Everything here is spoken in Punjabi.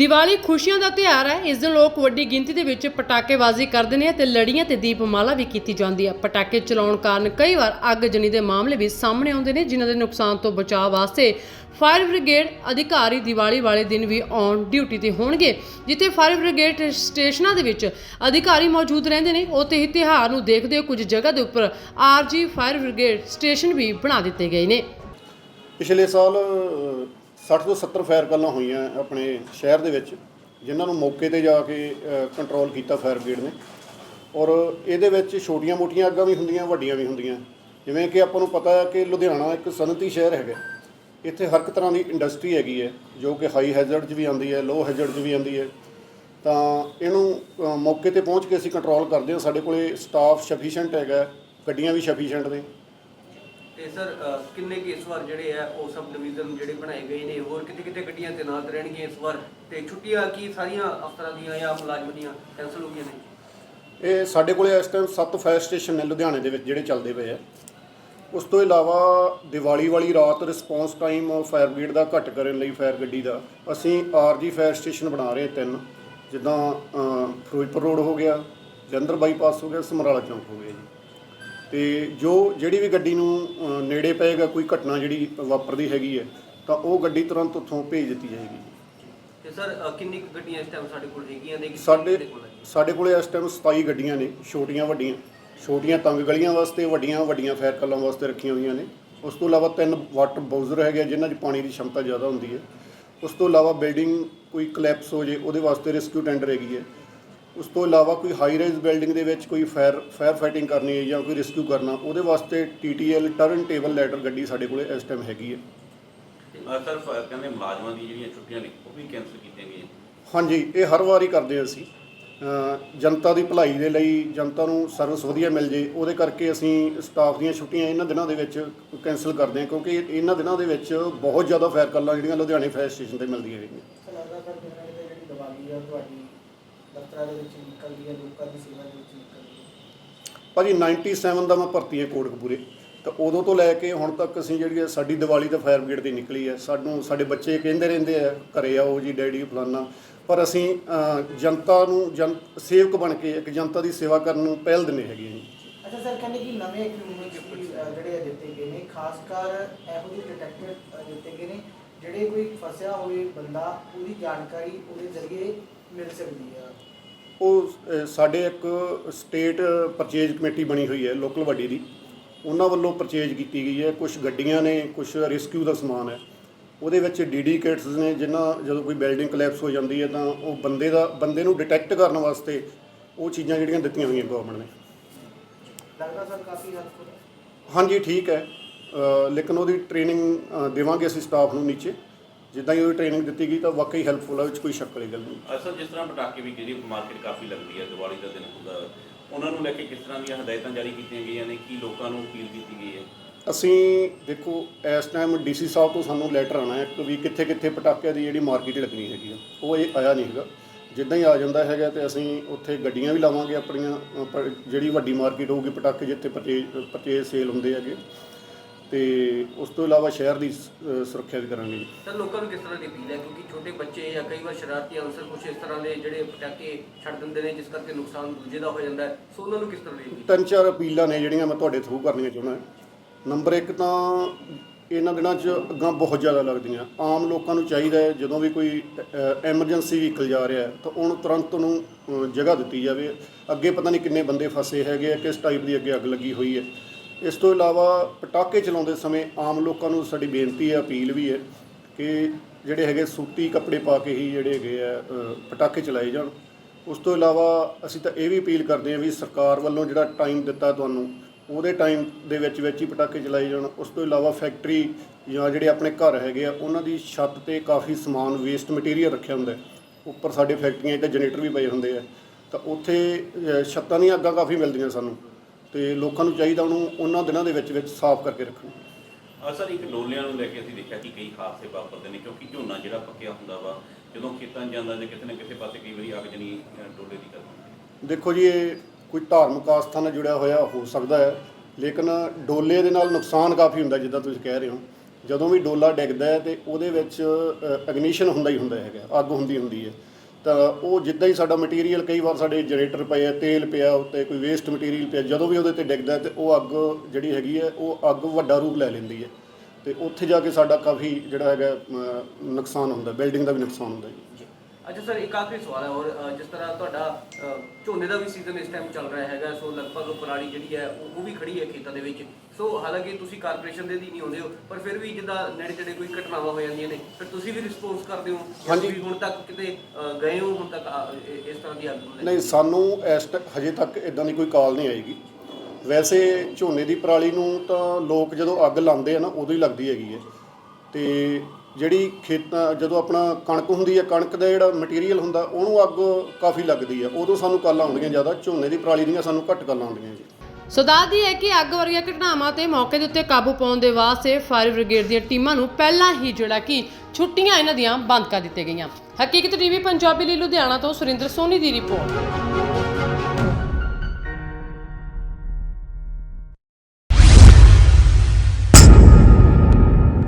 ਦੀਵਾਲੀ ਖੁਸ਼ੀਆਂ ਦਾ ਤਿਉਹਾਰ ਹੈ। ਇਸ ਦਿਨ ਲੋਕ ਵੱਡੀ ਗਿਣਤੀ ਦੇ ਵਿੱਚ ਪਟਾਕੇਬਾਜ਼ੀ ਕਰਦੇ ਨੇ ਤੇ ਲੜੀਆਂ ਤੇ ਦੀਪਮਾਲਾ ਵੀ ਕੀਤੀ ਜਾਂਦੀ ਹੈ। ਪਟਾਕੇ ਚਲਾਉਣ ਕਾਰਨ ਕਈ ਵਾਰ ਅੱਗ ਅੱਗਜਨੀ ਦੇ ਮਾਮਲੇ ਵੀ ਸਾਹਮਣੇ ਆਉਂਦੇ ਨੇ ਜਿਨ੍ਹਾਂ ਦੇ ਨੁਕਸਾਨ ਤੋਂ ਬਚਾਅ ਵਾਸਤੇ ਫਾਇਰ ਬ੍ਰਿਗੇਡ ਅਧਿਕਾਰੀ ਦੀਵਾਲੀ ਵਾਲੇ ਦਿਨ ਵੀ ਔਨ ਡਿਊਟੀ ਤੇ ਹੋਣਗੇ ਜਿੱਥੇ ਫਾਇਰ ਬ੍ਰਿਗੇਡ ਸਟੇਸ਼ਨਾਂ ਦੇ ਵਿੱਚ ਅਧਿਕਾਰੀ ਮੌਜੂਦ ਰਹਿੰਦੇ ਨੇ। ਉੱਥੇ ਹੀ ਤਿਉਹਾਰ ਨੂੰ ਦੇਖਦੇ ਹੋਏ ਕੁਝ ਜਗ੍ਹਾ ਦੇ ਉੱਪਰ ਆਰਜੀ ਫਾਇਰ ਬ੍ਰਿਗੇਡ ਸਟੇਸ਼ਨ ਵੀ ਬਣਾ ਦਿੱਤੇ ਗਏ ਨੇ। ਪਿਛਲੇ ਸਾਲ ਅ, 60 ਤੋਂ 70 ਫਾਇਰ ਕਾਲਾਂ ਹੋਈਆਂ ਆਪਣੇ ਸ਼ਹਿਰ ਦੇ ਵਿੱਚ, ਜਿਨ੍ਹਾਂ ਨੂੰ ਮੌਕੇ ਤੇ ਜਾ ਕੇ ਕੰਟਰੋਲ ਕੀਤਾ ਫਾਇਰ ਬ੍ਰਿਗੇਡ ਨੇ। ਔਰ ਇਹਦੇ ਵਿੱਚ ਛੋਟੀਆਂ-ਮੋਟੀਆਂ ਅੱਗਾਂ ਵੀ ਹੁੰਦੀਆਂ, ਵੱਡੀਆਂ ਵੀ ਹੁੰਦੀਆਂ। ਜਿਵੇਂ ਕਿ ਆਪਾਂ ਨੂੰ ਪਤਾ ਹੈ ਕਿ ਲੁਧਿਆਣਾ ਇੱਕ ਸਨਅਤੀ ਸ਼ਹਿਰ ਹੈਗਾ। ਇੱਥੇ ਹਰ ਇੱਕ ਤਰ੍ਹਾਂ ਦੀ ਇੰਡਸਟਰੀ ਹੈਗੀ ਹੈ, ਜੋ ਕਿ ਹਾਈ ਹੈਜ਼ਰਡ 'ਚ ਵੀ ਆਉਂਦੀ ਹੈ ਲੋ ਹੈਜ਼ਰਡ 'ਚ ਵੀ ਆਉਂਦੀ ਹੈ। ਤਾਂ ਇਹਨੂੰ ਮੌਕੇ ਤੇ ਪਹੁੰਚ ਕੇ ਅਸੀਂ ਕੰਟਰੋਲ ਕਰਦੇ ਹਾਂ। ਸਾਡੇ ਕੋਲੇ ਸਟਾਫ ਸਫੀਸ਼ੀਐਂਟ ਹੈਗਾ, ਗੱਡੀਆਂ ਵੀ ਸਫੀਸ਼ੀਐਂਟ ਨੇ। ਤੇ ਸਰ ਕਿੰਨੇ ਕੁ ਇਸ ਵਾਰ ਜਿਹੜੇ ਆ, ਉਹ ਸਬ ਡਿਵੀਜ਼ਨ ਜਿਹੜੇ ਬਣਾਏ ਗਏ ਨੇ, ਹੋਰ ਕਿਤੇ ਕਿਤੇ ਗੱਡੀਆਂ ਤੈਨਾਤ ਰਹਿਣਗੀਆਂ ਇਸ ਵਾਰ? ਤੇ ਛੁੱਟੀਆਂ ਕੀ ਸਾਰੀਆਂ ਅਫਸਰਾਂ ਦੀਆਂ ਜਾਂ ਮੁਲਾਜ਼ਮ ਦੀਆਂ ਕੈਂਸਲ ਹੋ ਗਈਆਂ ਨੇ? ਇਹ ਸਾਡੇ ਕੋਲੇ ਇਸ ਟਾਈਮ 7 ਫਾਇਰ ਸਟੇਸ਼ਨ ਨੇ ਲੁਧਿਆਣੇ ਦੇ ਵਿੱਚ ਜਿਹੜੇ ਚੱਲਦੇ ਪਏ ਆ। ਉਸ ਤੋਂ ਇਲਾਵਾ ਦੀਵਾਲੀ ਵਾਲੀ ਰਾਤ ਰਿਸਪੌਂਸ ਟਾਈਮ ਫਾਇਰ ਬ੍ਰਿਗੇਡ ਦਾ ਘੱਟ ਕਰਨ ਲਈ ਫਾਇਰ ਗੱਡੀ ਦਾ, ਅਸੀਂ ਆਰਜੀ ਫਾਇਰ ਸਟੇਸ਼ਨ ਬਣਾ ਰਹੇ ਤਿੰਨ। ਜਿੱਦਾਂ ਫਿਰੋਜ਼ਪੁਰ ਰੋਡ ਹੋ ਗਿਆ, ਜਲੰਧਰ ਬਾਈਪਾਸ ਹੋ ਗਿਆ, ਸਮਰਾਲਾ ਚੌਂਕ ਹੋ ਗਿਆ ਜੀ। ਤੇ ਜੋ ਜਿਹੜੀ ਵੀ ਗੱਡੀ ਨੂੰ ਨੇੜੇ ਪਏਗਾ ਕੋਈ ਘਟਨਾ ਜਿਹੜੀ ਵਾਪਰਦੀ ਹੈਗੀ ਹੈ ਤਾਂ ਉਹ ਗੱਡੀ ਤੁਰੰਤ ਉੱਥੋਂ ਭੇਜ ਦਿੱਤੀ ਜਾਏਗੀ। ਤੇ ਸਰ ਅ, ਕਿੰਨੀ ਕੁ ਗੱਡੀਆਂ ਇਸ ਟਾਈਮ ਸਾਡੇ ਕੋਲ ਹੈਗੀਆਂ ਨੇ? ਕਿੰਨੀ ਸਾਡੇ ਕਿਹਦੇ ਕੋਲ ਹੈ? ਸਾਡੇ ਕੋਲੇ ਇਸ ਟਾਈਮ 27 ਗੱਡੀਆਂ ਨੇ ਛੋਟੀਆਂ ਵੱਡੀਆਂ। ਛੋਟੀਆਂ ਤੰਗ ਗਲੀਆਂ ਵਾਸਤੇ ਵੱਡੀਆਂ ਵੱਡੀਆਂ ਫਾਇਰ ਕਲਾਂ ਵਾਸਤੇ ਰੱਖੀਆਂ ਹੋਈਆਂ ਨੇ। ਉਸ ਤੋਂ ਇਲਾਵਾ ਤਿੰਨ ਵਾਟਰ ਬਾਊਜ਼ਰ ਹੈਗੇ ਆ, ਜਿਨ੍ਹਾਂ 'ਚ ਪਾਣੀ ਦੀ ਸ਼ਮਤਾ ਜ਼ਿਆਦਾ ਹੁੰਦੀ ਹੈ। ਉਸ ਤੋਂ ਇਲਾਵਾ ਬਿਲਡਿੰਗ ਕੋਈ ਕਲੈਪਸ ਹੋ ਜੇ ਉਹਦੇ ਵਾਸਤੇ ਰੈਸਕਿਊ ਟੈਂਡਰ ਹੈਗੀ ਹੈ। ਉਸ ਤੋਂ ਇਲਾਵਾ ਕੋਈ ਹਾਈ ਰਾਈਜ਼ ਬਿਲਡਿੰਗ ਦੇ ਵਿੱਚ ਕੋਈ ਫਾਇਰ ਫਾਇਰ ਫਾਈਟਿੰਗ ਕਰਨੀ ਹੈ ਜਾਂ ਕੋਈ ਰੈਸਕਿਊ ਕਰਨਾ ਉਹਦੇ ਵਾਸਤੇ ਟੀਟੀਐਲ ਟਰਨ ਟੇਬਲ ਲੈਡਰ ਗੱਡੀ ਸਾਡੇ ਕੋਲੇ ਇਸ ਟਾਈਮ ਹੈਗੀ ਹੈ। ਅਹ ਸਰ ਫ- ਕਹਿੰਦੇ ਮੁਲਾਜ਼ਮਾਂ ਦੀ ਜਿਹੜੀਆਂ ਛੁੱਟੀਆਂ ਨੇ ਉਹ ਵੀ ਕੈਂਸਲ ਕੀਤੀਆਂ ਗਈਆਂ? ਹਾਂਜੀ ਇਹ ਹਰ ਵਾਰੀ ਕਰਦੇ ਹਾਂ ਅਸੀਂ। ਅ, ਜਨਤਾ ਦੀ ਭਲਾਈ ਦੇ ਲਈ ਜਨਤਾ ਨੂੰ ਸਰਵਿਸ ਵਧੀਆ ਮਿਲ ਜੇ ਉਹਦੇ ਕਰਕੇ ਅਸੀਂ ਸਟਾਫ ਦੀਆਂ ਛੁੱਟੀਆਂ ਇਹਨਾਂ ਦਿਨਾਂ ਦੇ ਵਿੱਚ ਕੈਂਸਲ ਕਰਦੇ ਹਾਂ ਕਿਉਂਕਿ ਇਹਨਾਂ ਦਿਨਾਂ ਦੇ ਵਿੱਚ ਬਹੁਤ ਜ਼ਿਆਦਾ ਫਾਇਰ ਕਾਲਾਂ ਜਿਹੜੀਆਂ ਲੁਧਿਆਣੇ ਫਾਇਰ ਸਟੇਸ਼ਨ ਤੇ ਮਿਲਦੀਆਂ ਹੈਗੀਆਂ। ਸਰ ਲੱਗਦਾ ਸਰ ਜਿਹੜੀ ਦੀਵਾਲੀ ਆ ਤੁਹਾਡੀ ਦਫ਼ਤਰਾਂ ਦੇ ਵਿੱਚ ਨਿਕਲਦੀ ਹੈ ਲੋਕਾਂ ਦੀ ਸੇਵਾ ਦੇ ਵਿੱਚ ਨਿਕਲਦੀ ਹੈ। ਭਾਜੀ 97 ਦਾ ਮੈਂ ਭਰਤੀ ਹਾਂ ਕੋਟਕਪੂਰੇ ਤਾਂ ਉਦੋਂ ਤੋਂ ਲੈ ਕੇ ਹੁਣ ਤੱਕ ਅਸੀਂ ਜਿਹੜੀ ਹੈ ਸਾਡੀ ਦੀਵਾਲੀ ਤਾਂ ਫਾਇਰ ਬ੍ਰਿਗੇਡ ਦੀ ਨਿਕਲੀ ਹੈ। ਸਾਨੂੰ ਸਾਡੇ ਬੱਚੇ ਕਹਿੰਦੇ ਰਹਿੰਦੇ ਆ ਘਰੇ ਆਓ ਜੀ ਡੈਡੀ ਫਲਾਨਾ। ਪਰ ਅਸੀਂ ਅ, ਜਨਤਾ ਨੂੰ ਜਨ ਸੇਵਕ ਬਣ ਕੇ ਇੱਕ ਜਨਤਾ ਦੀ ਸੇਵਾ ਕਰਨ ਨੂੰ ਪਹਿਲ ਦਿੰਦੇ ਹੈਗੇ ਹਾਂ ਜੀ। ਅੱਛਾ ਸਰ ਕਹਿੰਦੇ ਕਿ ਨਵੇਂ ਇਕਵਿਪਮੈਂਟਸ ਜਿਹੜੇ ਆ ਦਿੱਤੇ ਗਏ ਨੇ। ਖਾਸ ਕਰ ਇਹੋ ਜਿਹੇ ਡਿਟੈਕਟਰ ਦਿੱਤੇ ਗਏ ਨੇ ਜਿਹੜੇ ਕੋਈ ਫਸਿਆ ਹੋਵੇ ਬੰਦਾ ਉਹਦੀ ਜਾਣਕਾਰੀ ਉਹਦੇ ਜ਼ਰੀਏ ਮਿਲ ਸਕਦੀ ਹੈ ਉਹ ਸਾਡੇ ਇੱਕ ਸਟੇਟ ਪਰਚੇਜ ਕਮੇਟੀ ਬਣੀ ਹੋਈ ਹੈ ਲੋਕਲ ਵੱਡੀ ਦੀ। ਉਹਨਾਂ ਵੱਲੋਂ ਪਰਚੇਜ ਕੀਤੀ ਗਈ ਹੈ। ਕੁਝ ਗੱਡੀਆਂ ਨੇ ਕੁਝ ਰੈਸਕਿਊ ਦਾ ਸਮਾਨ ਹੈ। ਉਹਦੇ ਵਿੱਚ ਡੀਡੀ ਕਿਟਸ ਨੇ ਜਿਨ੍ਹਾਂ ਜਦੋਂ ਕੋਈ ਬਿਲਡਿੰਗ ਕਲੈਪਸ ਹੋ ਜਾਂਦੀ ਹੈ ਤਾਂ ਉਹ ਬੰਦੇ ਦਾ ਬੰਦੇ ਨੂੰ ਡਿਟੈਕਟ ਕਰਨ ਵਾਸਤੇ ਉਹ ਚੀਜ਼ਾਂ ਜਿਹੜੀਆਂ ਦਿੱਤੀਆਂ ਹੋਈਆਂ ਗਵਰਨਮੈਂਟ ਨੇ। ਲੱਗਦਾ ਸਰ ਕਾਫੀ ਹੈਲਪਫੁਲ ਹੈ ਹਾਂਜੀ ਠੀਕ ਹੈ। ਅ, ਲੇਕਿਨ ਉਹਦੀ ਟ੍ਰੇਨਿੰਗ ਦੇਵਾਂਗੇ ਅਸੀਂ ਸਟਾਫ ਨੂੰ ਨੀਚੇ। ਜਿੱਦਾਂ ਹੀ ਉਹਦੀ ਟ੍ਰੇਨਿੰਗ ਦਿੱਤੀ ਗਈ ਤਾਂ ਵਾਕਈ ਹੈਲਪਫੁਲ ਹੈ ਉਹ 'ਚ ਕੋਈ ਸ਼ੱਕ ਵਾਲੀ ਗੱਲ ਨਹੀਂ। ਅਹ ਸਰ ਜਿਸ ਤਰ੍ਹਾਂ ਪਟਾਕੇ ਵੀ ਜਿਹੜੀ ਮਾਰਕੀਟ ਕਾਫੀ ਲੱਗਦੀ ਹੈ ਦੀਵਾਲੀ ਦਾ ਦਿਨ ਹੁੰਦਾ। ਉਹਨਾਂ ਨੂੰ ਲੈ ਕੇ ਕਿਸ ਤਰ੍ਹਾਂ ਦੀਆਂ ਹਦਾਇਤਾਂ ਜਾਰੀ ਕੀਤੀਆਂ ਗਈਆਂ ਨੇ? ਕੀ ਲੋਕਾਂ ਨੂੰ ਅਪੀਲ ਕੀਤੀ ਗਈ ਹੈ? ਅਸੀਂ ਦੇਖੋ ਇਸ ਟਾਈਮ ਡੀਸੀ ਸਾਹਿਬ ਤੋਂ ਸਾਨੂੰ ਲੈਟਰ ਆਣਾ ਹੈ ਕਿ ਵੀ ਕਿੱਥੇ ਕਿੱਥੇ ਪਟਾਕਿਆਂ ਦੀ ਜਿਹੜੀ ਮਾਰਕੀਟ ਲੱਗਣੀ ਹੈਗੀ ਆ। ਉਹ ਇਹ ਆਇਆ ਨਹੀਂ ਹੈਗਾ। ਜਿੱਦਾਂ ਹੀ ਆ ਜਾਂਦਾ ਹੈਗਾ ਤੇ ਅਸੀਂ ਉੱਥੇ ਗੱਡੀਆਂ ਵੀ ਲਾਵਾਂਗੇ ਆਪਣੀਆਂ ਪਰ ਜਿਹੜੀ ਵੱਡੀ ਮਾਰਕੀਟ ਹੋਊਗੀ ਪਟਾਕੇ ਜਿੱਥੇ ਪਰਚੇਜ ਪਰਚੇਜ ਸੇਲ ਹੁੰਦੇ ਹੈਗੇ। ਤੇ ਉਸ ਤੋਂ ਇਲਾਵਾ ਸ਼ਹਿਰ ਦੀ ਸ- ਅ, ਸੁਰੱਖਿਆ ਵੀ ਕਰਾਂਗੇ। ਸਰ ਲੋਕਾਂ ਨੂੰ ਕਿਸ ਤਰ੍ਹਾਂ ਦੀ ਅਪੀਲ ਹੈ? ਕਿਉਂਕਿ ਛੋਟੇ ਬੱਚੇ ਜਾਂ ਕਈ ਵਾਰ ਸ਼ਰਾਰਤੀ ਅਨਸਰ ਕੁਝ ਇਸ ਤਰ੍ਹਾਂ ਦੇ ਜਿਹੜੇ ਪਟਾਕੇ ਛੱਡ ਦਿੰਦੇ ਨੇ ਜਿਸ ਕਰਕੇ ਨੁਕਸਾਨ ਦੂਜੇ ਦਾ ਹੋ ਜਾਂਦਾ ਹੈ। ਸੋ ਉਹਨਾਂ ਨੂੰ ਕਿਸ ਤਰ੍ਹਾਂ ਦੀ? ਤਿੰਨ ਚਾਰ ਅਪੀਲਾਂ ਨੇ ਜਿਹੜੀਆਂ ਮੈਂ ਤੁਹਾਡੇ ਥਰੂ ਕਰਨੀਆਂ ਚਾਹੁੰਦਾ ਨੰਬਰ 1 ਤਾਂ ਇਹਨਾਂ ਦਿਨਾਂ 'ਚ ਅੱਗਾਂ ਬਹੁਤ ਜ਼ਿਆਦਾ ਲੱਗਦੀਆਂ। ਆਮ ਲੋਕਾਂ ਨੂੰ ਚਾਹੀਦਾ ਹੈ ਜਦੋਂ ਵੀ ਕੋਈ ਐਮਰਜੈਂਸੀ ਵਹੀਕਲ ਜਾ ਰਿਹਾ ਹੈ ਤਾਂ ਉਹਨੂੰ ਤੁਰੰਤ ਉਹਨੂੰ ਅ, ਜਗ੍ਹਾ ਦਿੱਤੀ ਜਾਵੇ। ਅੱਗੇ ਪਤਾ ਨਹੀਂ ਕਿੰਨੇ ਬੰਦੇ ਫਸੇ ਹੈਗੇ ਆ ਕਿਸ ਟਾਈਪ ਦੀ ਅੱਗੇ ਅੱਗ ਲੱਗੀ ਹੋਈ ਹੈ। ਇਸ ਤੋਂ ਇਲਾਵਾ ਪਟਾਕੇ ਚਲਾਉਂਦੇ ਸਮੇਂ ਆਮ ਲੋਕਾਂ ਨੂੰ ਸਾਡੀ ਬੇਨਤੀ ਹੈ, ਅਪੀਲ ਵੀ ਹੈ ਕਿ ਜਿਹੜੇ ਹੈਗੇ ਸੂਤੀ ਕੱਪੜੇ ਪਾ ਕੇ ਹੀ ਜਿਹੜੇ ਹੈਗੇ ਆ ਪਟਾਕੇ ਚਲਾਏ ਜਾਣ। ਉਸ ਤੋਂ ਇਲਾਵਾ ਅਸੀਂ ਤਾਂ ਇਹ ਵੀ ਅਪੀਲ ਕਰਦੇ ਹਾਂ ਵੀ ਸਰਕਾਰ ਵੱਲੋਂ ਜਿਹੜਾ ਟਾਈਮ ਦਿੱਤਾ ਤੁਹਾਨੂੰ, ਉਹਦੇ ਟਾਈਮ ਦੇ ਵਿੱਚ ਵਿੱਚ ਹੀ ਪਟਾਕੇ ਚਲਾਏ ਜਾਣ। ਉਸ ਤੋਂ ਇਲਾਵਾ ਫੈਕਟਰੀ ਜਾਂ ਜਿਹੜੇ ਆਪਣੇ ਘਰ ਹੈਗੇ ਆ, ਉਹਨਾਂ ਦੀ ਛੱਤ ਤੇ ਕਾਫੀ ਸਮਾਨ ਵੇਸਟ ਮਟੀਰੀਅਲ ਰੱਖਿਆ ਹੁੰਦਾ ਉੱਪਰ ਸਾਡੇ ਫੈਕਟਰੀਆਂ 'ਚ ਜਨਰੇਟਰ ਵੀ ਪਏ ਹੁੰਦੇ ਆ। ਤਾਂ ਉੱਥੇ ਛੱਤਾਂ ਦੀਆਂ ਅੱਗਾਂ ਕਾਫੀ ਮਿਲਦੀਆਂ ਸਾਨੂੰ। ਤੇ ਲੋਕਾਂ ਨੂੰ ਚਾਹੀਦਾ ਉਹਨੂੰ ਉਹਨਾਂ ਦਿਨਾਂ ਦੇ ਵਿੱਚ ਵਿੱਚ ਸਾਫ਼ ਕਰਕੇ ਰੱਖਣ। ਅਹ ਸਰ ਇੱਕ ਡੋਲਿਆਂ ਨੂੰ ਲੈ ਕੇ ਅਸੀਂ ਦੇਖਿਆ ਕਿ ਕਈ ਹਾਦਸੇ ਵਾਪਰਦੇ ਨੇ ਕਿਉਂਕਿ ਝੋਨਾ ਜਿਹੜਾ ਪੱਕਿਆ ਹੁੰਦਾ ਵਾ ਜਦੋਂ ਖੇਤਾਂ 'ਚ ਜਾਂਦਾ ਜਾਂ ਕਿਤੇ ਨਾ ਕਿਤੇ ਪਾਸੇ ਕਈ ਵਾਰੀ ਅੱਗ ਜਣੀ ਡੋਲੇ ਦੀ ਕਰ ਦੇਖੋ ਜੀ ਇਹ ਕੋਈ ਧਾਰਮਿਕ ਆਸਥਾ ਨਾਲ ਜੁੜਿਆ ਹੋਇਆ ਹੋ ਸਕਦਾ ਹੈ ਲੇਕਿਨ ਡੋਲੇ ਦੇ ਨਾਲ ਨੁਕਸਾਨ ਕਾਫੀ ਹੁੰਦਾ ਜਿੱਦਾਂ ਤੁਸੀਂ ਕਹਿ ਰਹੇ ਹੋ। ਜਦੋਂ ਵੀ ਡੋਲਾ ਡਿੱਗਦਾ ਹੈ ਤੇ ਉਹਦੇ ਵਿੱਚ ਐਗਨੀਸ਼ਨ ਹੁੰਦਾ ਹੀ ਹੁੰਦਾ ਹੈਗਾ ਅੱਗ ਹੁੰਦੀ ਹੁੰਦੀ ਹੈ। ਤਾਂ ਉਹ ਜਿੱਦਾਂ ਹੀ ਸਾਡਾ ਮਟੀਰੀਅਲ ਕਈ ਵਾਰ ਸਾਡੇ ਜਨਰੇਟਰ ਪਏ ਆ, ਤੇਲ ਪਿਆ ਉੱਤੇ, ਕੋਈ ਵੇਸਟ ਮਟੀਰੀਅਲ ਪਿਆ, ਜਦੋਂ ਵੀ ਉਹਦੇ ਤੇ ਡਿੱਗਦਾ ਹੈ ਤੇ ਉਹ ਅੱਗ ਜਿਹੜੀ ਹੈਗੀ ਹੈ ਉਹ ਅੱਗ ਵੱਡਾ ਰੂਪ ਲੈ ਲੈਂਦੀ ਹੈ ਤੇ ਉੱਥੇ ਜਾ ਕੇ ਸਾਡਾ ਕਾਫੀ ਜਿਹੜਾ ਹੈਗਾ ਨੁਕਸਾਨ ਹੁੰਦਾ ਬਿਲਡਿੰਗ ਦਾ ਵੀ ਨੁਕਸਾਨ ਹੁੰਦਾ ਜੀ। ਅੱਛਾ ਸਰ ਇੱਕ ਆਖਰੀ ਸਵਾਲ ਹੈ ਔਰ ਅ, ਜਿਸ ਤਰ੍ਹਾਂ ਤੁਹਾਡਾ ਅ, ਝੋਨੇ ਦਾ ਵੀ ਸੀਜ਼ਨ ਇਸ ਟਾਈਮ ਚੱਲ ਰਿਹਾ ਹੈਗਾ ਸੋ ਲਗਭਗ ਪਰਾਲੀ ਜਿਹੜੀ ਹੈ ਉਹ ਉਹ ਵੀ ਖੜੀ ਹੈ ਖੇਤਾਂ ਦੇ ਵਿੱਚ ਸੋ ਹਾਲਾਂਕਿ ਤੁਸੀਂ ਕਾਰਪੋਰੇਸ਼ਨ ਦੇ ਅਧੀਨ ਹੀ ਹੁੰਦੇ ਹੋ ਪਰ ਫਿਰ ਵੀ ਜਿੱਦਾਂ ਨੇੜੇ ਤੇੜੇ ਕੋਈ ਘਟਨਾਵਾਂ ਹੋ ਜਾਂਦੀਆਂ ਨੇ ਫਿਰ ਤੁਸੀਂ ਵੀ ਰਿਸਪੌਂਸ ਕਰਦੇ ਹੋ ਜਾਂ ਹਾਂਜੀ। ਤੁਸੀਂ ਹੁਣ ਤੱਕ ਕਿਤੇ ਅ, ਗਏ ਹੋ ਹੁਣ ਤੱਕ ਇ- ਇਸ ਤਰ੍ਹਾਂ ਦੀ ਨੂੰ ਲੈ? ਨਹੀਂ ਸਾਨੂੰ ਇਸ ਟ- ਹਜੇ ਤੱਕ ਇਦਾਂ ਦੀ ਕੋਈ ਕਾਲ ਨਹੀਂ ਆਏਗੀ ਵੈਸੇ ਝੋਨੇ ਦੀ ਪਰਾਲੀ ਨੂੰ ਤਾਂ ਲੋਕ ਜਦੋਂ ਅੱਗ ਲਾਉਂਦੇ ਆ ਨਾ ਉਦੋਂ ਹੀ ਲੱਗਦੀ ਹੈਗੀ ਹੈ ਤੇ ਜਿਹੜੀ ਖੇਤਾਂ ਜਦੋਂ ਆਪਣਾ ਕਣਕ ਹੁੰਦੀ ਹੈ, ਕਣਕ ਦਾ ਜਿਹੜਾ ਮਟੀਰੀਅਲ ਹੁੰਦਾ, ਉਹਨੂੰ ਅੱਗ ਕਾਫੀ ਲੱਗਦੀ ਹੈ। ਉਦੋਂ ਸਾਨੂੰ ਕਾਲਾਂ ਆਉਂਦੀਆਂ ਜ਼ਿਆਦਾ, ਝੋਨੇ ਦੀ ਪਰਾਲੀ ਦੀਆਂ ਸਾਨੂੰ ਘੱਟ ਕਾਲਾਂ ਆਉਂਦੀਆਂ ਜੀ। ਸੋ ਹੈ ਕਿ ਅੱਗ ਵਰਗੀਆਂ ਘਟਨਾਵਾਂ ਤੇ ਮੌਕੇ ਦੇ ਉੱਤੇ ਕਾਬੂ ਪਾਉਣ ਦੇ ਵਾਸਤੇ ਫਾਇਰ ਬ੍ਰਿਗੇਡ ਦੀਆਂ ਟੀਮਾਂ ਨੂੰ ਪਹਿਲਾਂ ਹੀ ਜਿਹੜਾ ਕਿ ਛੁੱਟੀਆਂ ਇਹਨਾਂ ਦੀਆਂ ਬੰਦ ਕਰ ਦਿੱਤੀਆਂ ਗਈਆਂ। ਹਕੀਕਤ ਟੀਵੀ, ਪੰਜਾਬੀ ਲਈ ਲੁਧਿਆਣਾ ਤੋਂ ਸੁਰਿੰਦਰ ਸੋਨੀ ਦੀ ਰਿਪੋਰਟ।